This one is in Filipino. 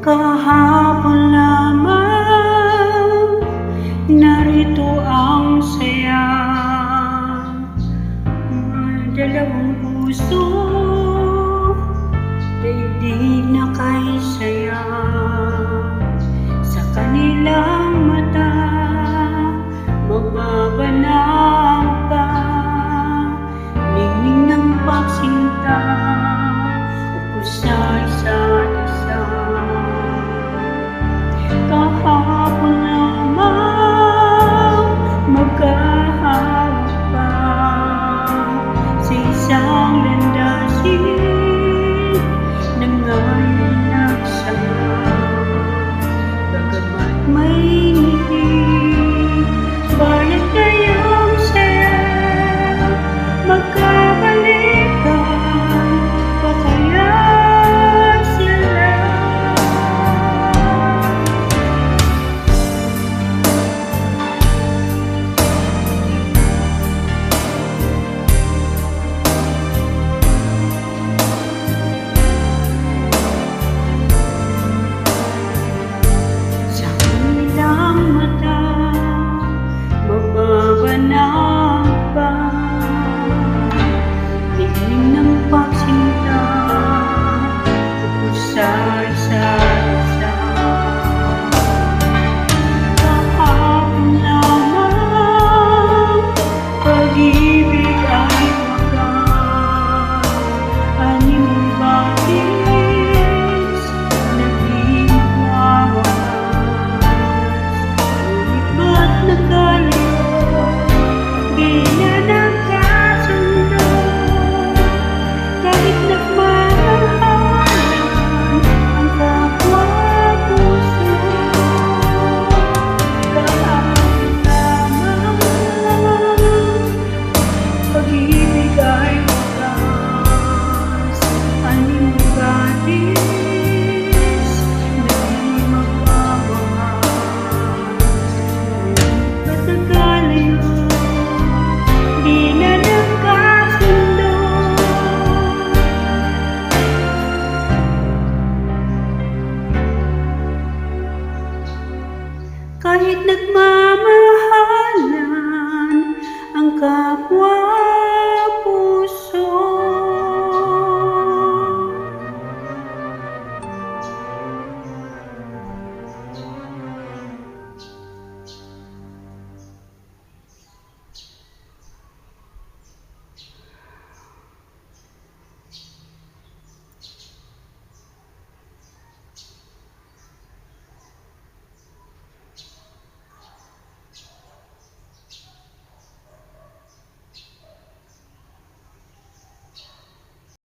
Kahapon lamang Narito ang saya. Mga dalawang puso Daigdig na kay saya. Sa kanilang mata Magbabanaw pa. Ningning ng pagsinta Ukol sa isa't kahit nagmahal